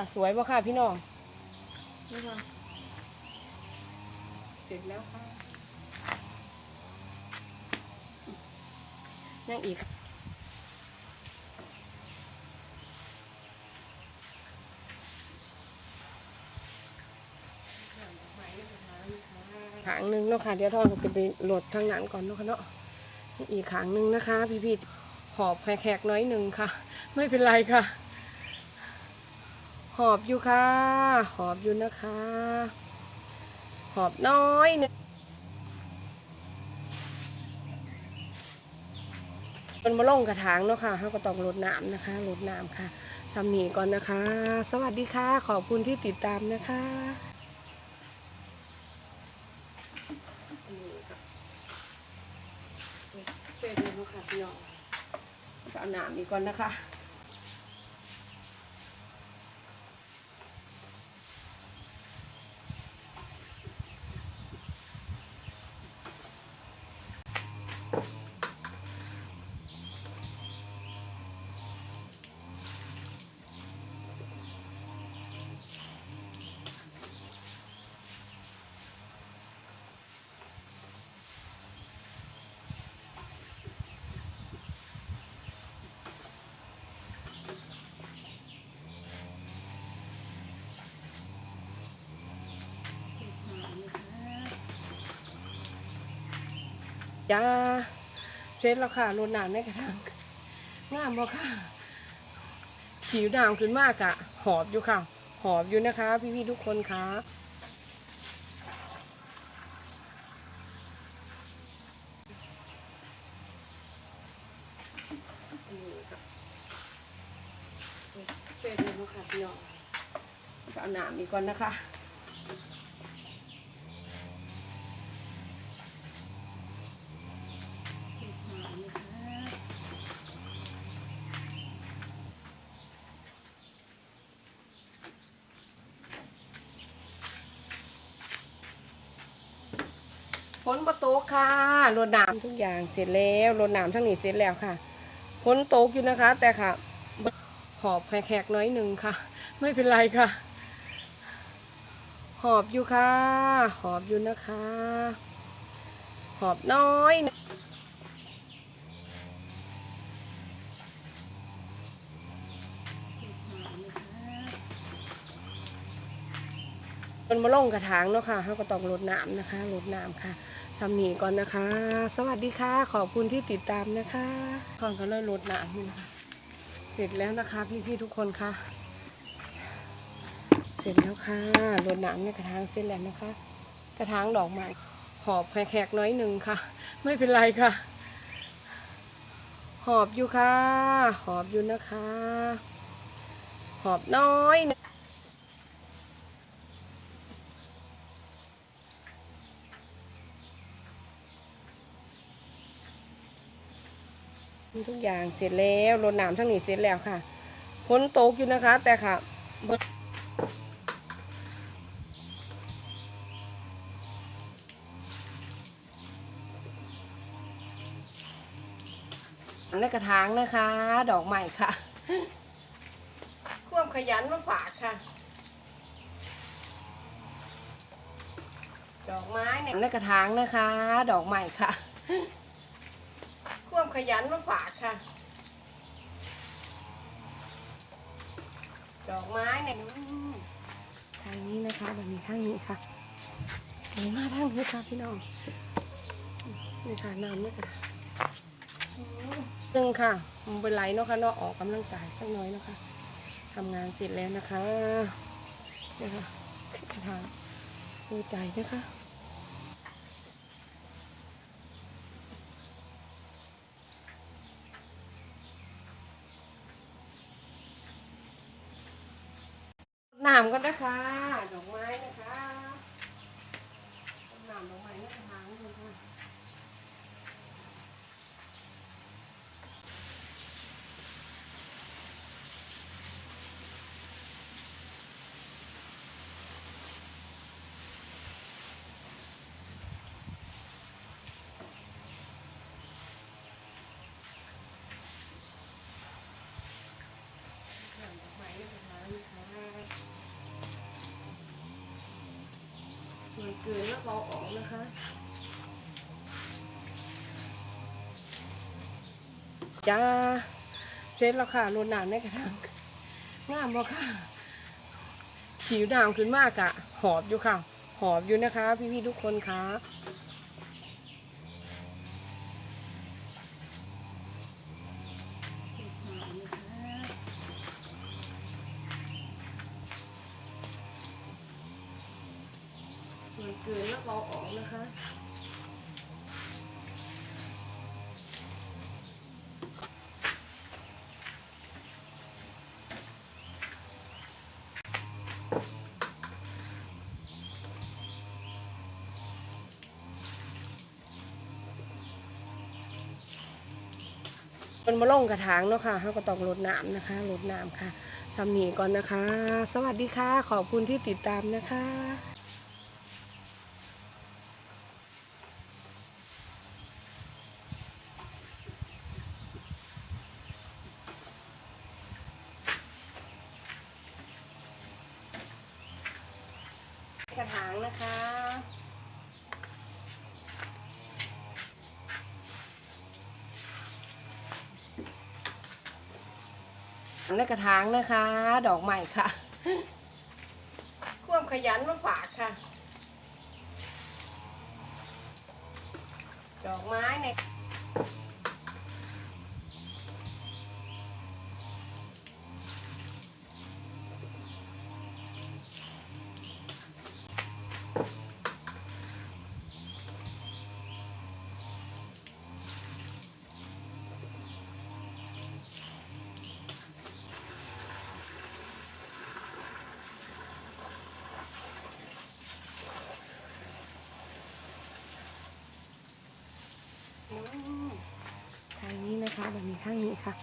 ค่ะ สวยบ่ค่ะพี่น้องนี่ค่ะเสร็จแล้วค่ะยังอีกขางหนึ่งเนาะค่ะเดี๋ยวทอนก็จะไปโหลดทางนั้นก่อนเนาะค่ะเนาะอีกขางหนึ่งนะคะ พี่พี่หอบแขกๆน้อยหนึ่งค่ะ ไม่เป็นไรค่ะ อบอยู่ค่ะ หอบอยู่นะคะ หอบน้อยเนี่ยเป็นมาล่งกระถางเนาะค่ะเขาก็ต้องลดน้ำนะคะลดน้ำค่ะสำนีก่อนนะคะ สวัสดีค่ะ ขอบคุณที่ติดตามนะคะเสร็จแล้วค่ะพี่น้องเอาน้ำอีกก่อนนะคะ จ้าเสร็จแล้วค่ะรดน้ำในกระถางงามบ่ค่ะผิวดำขึ้นมากอะหอบอยู่ค่ะ หอบอยู่นะคะ พี่ๆทุกคนค่ะเสร็จแล้วค่ะพี่น้องเอาน้ำอีกก่อนนะคะ นมาโตกค่ะรดน้ำทุกอย่างเสร็จแล้วรดน้ำทั้งนี้เสร็จแล้วค่ะฝนตกอยู่นะคะ แต่ค่ะหอบแขกๆน้อยหนึ่งค่ะ ไม่เป็นไรค่ะ หอบอยู่ค่ะ หอบอยู่นะคะ หอบน้อยขนมาลงกระถางเนาะค่ะเขาก็ต้องลดน้ำนะคะลดน้ำค่ะ สำนีก่อนนะคะ สวัสดีค่ะ ขอบคุณที่ติดตามนะคะก่อนก็เลยลดน้ำนี่นะคะเสร็จแล้วนะคะพี่ๆทุกคนค่ะ เสร็จแล้วค่ะรดน้ำในกระถางเสร็จแล้วนะคะ กระถางดอกไม้หอบแขกๆน้อยหนึ่งค่ะ ไม่เป็นไรค่ะ หอบอยู่ค่ะ หอบอยู่นะคะ หอบน้อย ทุกอย่างเสร็จแล้วรดน้ำทั้งนี้เสร็จแล้วค่ะฝนตกอยู่นะคะ แต่ค่ะในกระถางนะคะ ดอกใหม่ค่ะ ควบขยันมาฝากค่ะ ดอกไม้เนี่ยในกระถางนะคะ ดอกใหม่ค่ะ ควบขยันมาฝากค่ะ ดอกไม้เนี่ยทางนี้นะคะแบบนี้ข้างนี้ค่ะไหนมาทางนี้ค่ะพี่น้องนี่ค่ะน้ำนี่ค่ะซึ่งค่ะมันเป็นไรเนาะค่ะเนาะออกกำลังกายสักหน้อยเนาะคะทำงานเสร็จแล้วนะคะนี่ค่ะกระถางดูใจนะคะ น้ำกันนะคะดอกไม้นะคะน้ำดอกไม้นะคะ น้ำดอกไม้ในกระถางนะคะ เกาออกนะคะจ้าเสร็จแล้วค่ะรดน้ำในกระถางงามบ่ค่ะผิวดางขึ้นมากอะหอบอยู่ค่ะ หอบอยู่นะคะ พี่ๆทุกคนค่ะส่วน เกินแล้วเราออกนะคะมันมาลงกระถางเนาะค่ะเขาก็ต้องลดน้ำนะคะลดน้ำค่ะสำนีก่อนนะคะ สวัสดีค่ะ ขอบคุณที่ติดตามนะคะ กระถางนะคะในกระถางนะคะ ดอกใหม่ค่ะ ควบขยันมาฝากค่ะ ดอกไม้ในทาง นะคะแบบนี้ข้างนี้ค่ะ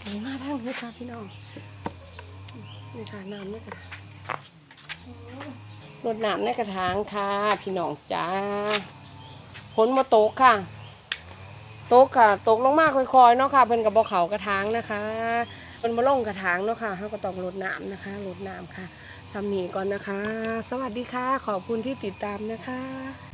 อันนี้มาทางนี้ค่ะพี่น้องนี่ค่ะน้ำนกระถางรดน้ำในกระถางค่ะ พี่น้องจ้าผลมาตกค่ะตกค่ะ ตกลงมากค่อยๆเนาะค่ะเพิ่นกับบ่เขากระถางนะคะเพิ่นมาลงกระถางเนาะค่ะเขาก็ต้องรดน้ำนะคะรดน้ำค่ะสำนีก่อนนะคะ สวัสดีค่ะ ขอบคุณที่ติดตามนะคะ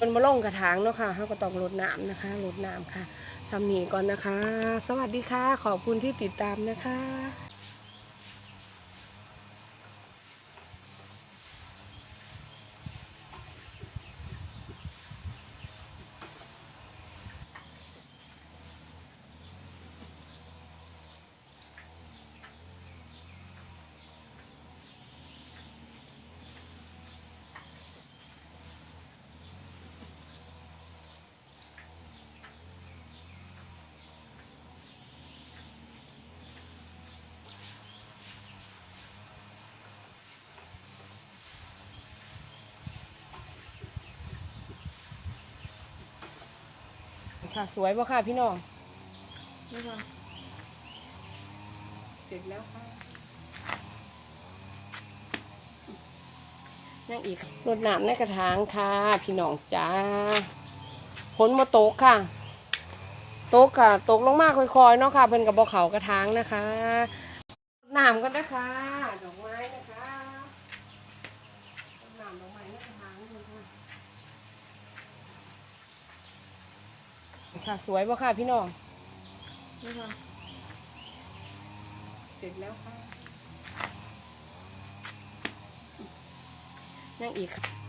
มันมาลงกระถางเนาะค่ะเขาก็ต้องลดน้ำนะคะลดน้ำค่ะสำนีก่อนนะคะ สวัสดีค่ะ ขอบคุณที่ติดตามนะคะ ค่ะ สวยป่ะค่ะพี่น้องนี่ค่ะเสร็จแล้วค่ะนั่งอีกรดน้ำในกระถางค่ะ พี่น้องจ้าผลมาตกค่ะ ตกค่ะ ตกลงมาค่อยๆเนาะค่ะ เพิ่นกับบ่เขากระถางนะคะรดน้ำกันนะคะดอกไม้นะคะรดน้ำดอกไม้ในกระถางนี่ค่ะ ค่ะสวยป่ะค่ะพี่น้องนี่ค่ะเสร็จแล้วค่ะนั่งอีกค่ะ